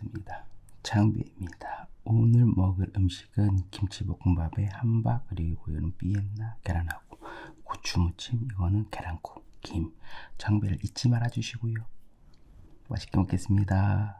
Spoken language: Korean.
반갑습니다. 장비입니다. 오늘 먹을 음식은 김치볶음밥에 함박 그리고 이거는 비엔나 계란하고 고추무침 이거는 계란국 김 장비를 잊지 말아 주시고요. 맛있게 먹겠습니다.